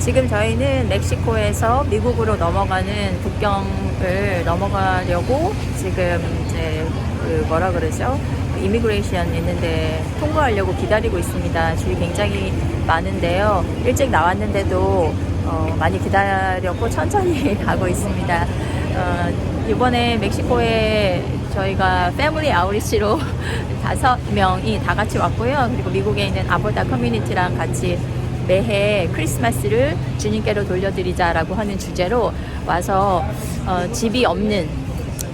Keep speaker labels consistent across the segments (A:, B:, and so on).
A: 지금 저희는 멕시코에서 미국으로 넘어가는 국경을 넘어가려고 지금 이제 그 뭐라 그러죠? 이미그레이션 있는데 통과하려고 기다리고 있습니다. 줄이 굉장히 많은데요. 일찍 나왔는데도 어, 많이 기다렸고 천천히 가고 있습니다. 어, 이번에 멕시코에 저희가 패밀리 아우리시로 다섯 명이 다 같이 왔고요. 그리고 미국에 있는 아보다 커뮤니티랑 같이 매해 크리스마스를 주님께로 돌려드리자라고 하는 주제로 와서 어, 집이 없는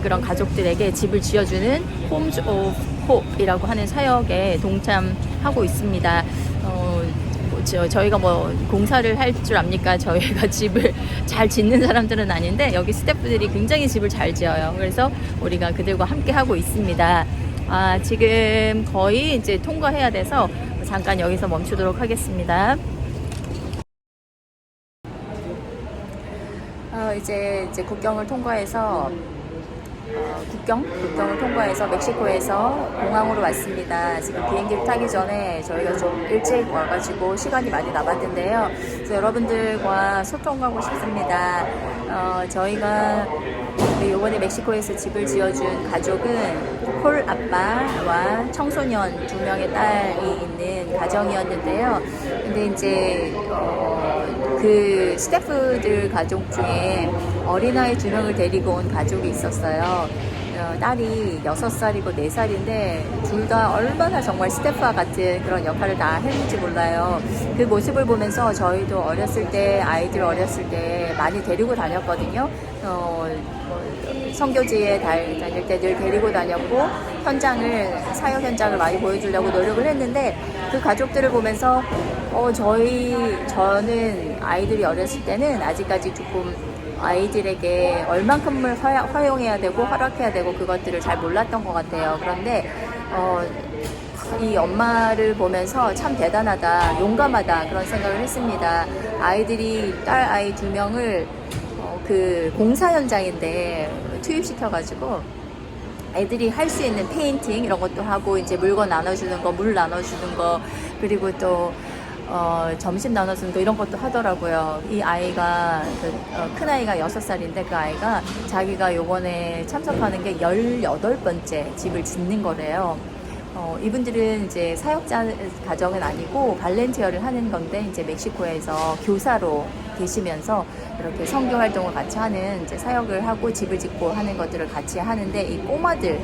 A: 그런 가족들에게 집을 지어주는 Homes of Hope이라고 하는 사역에 동참하고 있습니다. 어, 뭐 저, 저희가 뭐 공사를 할 줄 압니까? 저희가 집을 잘 짓는 사람들은 아닌데 여기 스태프들이 굉장히 집을 잘 지어요. 그래서 우리가 그들과 함께 하고 있습니다. 아, 지금 거의 이제 통과해야 돼서 잠깐 여기서 멈추도록 하겠습니다. 어, 이제 이제 국경을 통과해서 어, 국경 국경을 통과해서 멕시코에서 공항으로 왔습니다. 지금 비행기를 타기 전에 저희가 좀 일찍 와가지고 시간이 많이 남았는데요. 그래서 여러분들과 소통하고 싶습니다. 어, 저희가 이번에 멕시코에서 집을 지어준 가족은 폴 아빠와 청소년 두 명의 딸이 있는 가정이었는데요. 근데 이제 어, 그 스태프들 가족 중에 어린아이 두 명을 데리고 온 가족이 있었어요. 어, 딸이 6살이고 4살인데 둘 다 얼마나 정말 스태프와 같은 그런 역할을 다 했는지 몰라요. 그 모습을 보면서 저희도 어렸을 때 아이들 어렸을 때 많이 데리고 다녔거든요. 어, 뭐, 성교지에 다- 다닐 때 늘 데리고 다녔고 현장을 사역 현장을 많이 보여주려고 노력을 했는데 그 가족들을 보면서 어, 저희 저는 아이들이 어렸을 때는 아직까지 조금 아이들에게 얼만큼을 허- 허용해야 되고 허락해야 되고 그것들을 잘 몰랐던 것 같아요. 그런데 어, 이 엄마를 보면서 참 대단하다, 용감하다 그런 생각을 했습니다. 아이들이 딸 아이 두 명을 어, 그 공사 현장인데 투입시켜가지고 애들이 할 수 있는 페인팅 이런 것도 하고 이제 물건 나눠주는 거, 물 나눠주는 거 그리고 또 어, 점심 나눠주는 거 이런 것도 하더라고요. 이 아이가 그, 어, 큰 아이가 6살인데 그 아이가 자기가 요번에 참석하는 게 18번째 집을 짓는 거래요. 어, 이분들은 이제 사역자 가정은 아니고 발렌티어를 하는 건데 이제 멕시코에서 교사로 계시면서 이렇게 선교 활동을 같이 하는 이제 사역을 하고 집을 짓고 하는 것들을 같이 하는데 이 꼬마들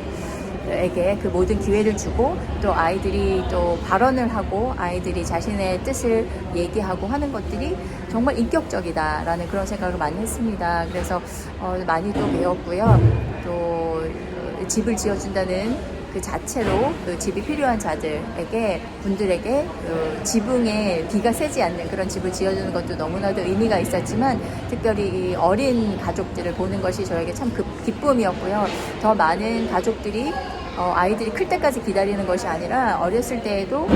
A: 에게 그 모든 기회를 주고 또 아이들이 또 발언을 하고 아이들이 자신의 뜻을 얘기하고 하는 것들이 정말 인격적이다라는 그런 생각을 많이 했습니다. 그래서 어, 많이 또 배웠고요. 또 어, 집을 지어준다는 그 자체로 그 집이 필요한 자들에게 분들에게 그 지붕에 비가 새지 않는 그런 집을 지어주는 것도 너무나도 의미가 있었지만 특별히 이 어린 가족들을 보는 것이 저에게 참 급- 기쁨이었고요. 더 많은 가족들이 어, 아이들이 클 때까지 기다리는 것이 아니라 어렸을 때에도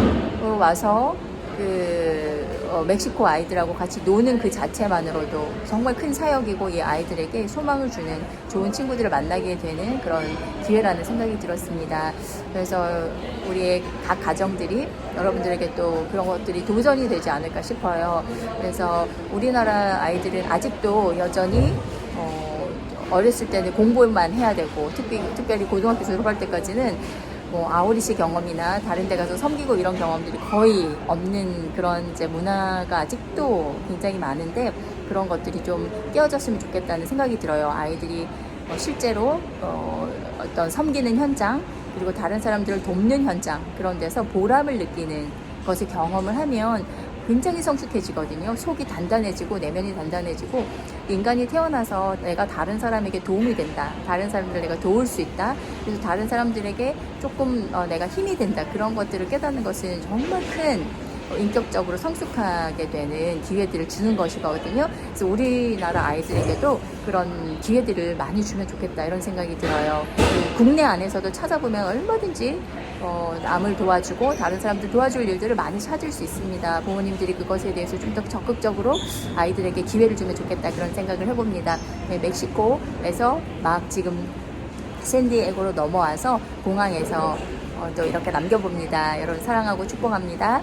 A: 어, 와서 그 어, 멕시코 아이들하고 같이 노는 그 자체만으로도 정말 큰 사역이고 이 아이들에게 소망을 주는 좋은 친구들을 만나게 되는 그런 기회라는 생각이 들었습니다. 그래서 우리의 각 가정들이 여러분들에게 또 그런 것들이 도전이 되지 않을까 싶어요. 그래서 우리나라 아이들은 아직도 여전히 어, 어렸을 때는 공부만 해야 되고 특히, 특별히 고등학교 졸업할 때까지는 뭐 아오리시 경험이나 다른 데 가서 섬기고 이런 경험들이 거의 없는 그런 이제 문화가 아직도 굉장히 많은데 그런 것들이 좀 깨어졌으면 좋겠다는 생각이 들어요. 아이들이 어, 실제로 어, 어떤 섬기는 현장 그리고 다른 사람들을 돕는 현장 그런 데서 보람을 느끼는 것을 경험을 하면 굉장히 성숙해지거든요. 속이 단단해지고 내면이 단단해지고 인간이 태어나서 내가 다른 사람에게 도움이 된다. 다른 사람들 내가 도울 수 있다. 그래서 다른 사람들에게 조금 어, 내가 힘이 된다. 그런 것들을 깨닫는 것은 정말 큰 어, 인격적으로 성숙하게 되는 기회들을 주는 것이거든요. 그래서 우리나라 아이들에게도 그런 기회들을 많이 주면 좋겠다 이런 생각이 들어요. 그 국내 안에서도 찾아보면 얼마든지 어, 남을 도와주고 다른 사람들 도와줄 일들을 많이 찾을 수 있습니다. 부모님들이 그것에 대해서 좀 더 적극적으로 아이들에게 기회를 주면 좋겠다 그런 생각을 해봅니다. 네, 멕시코에서 막 지금 샌디에고로 넘어와서 공항에서 어, 또 이렇게 남겨봅니다. 여러분 사랑하고 축복합니다.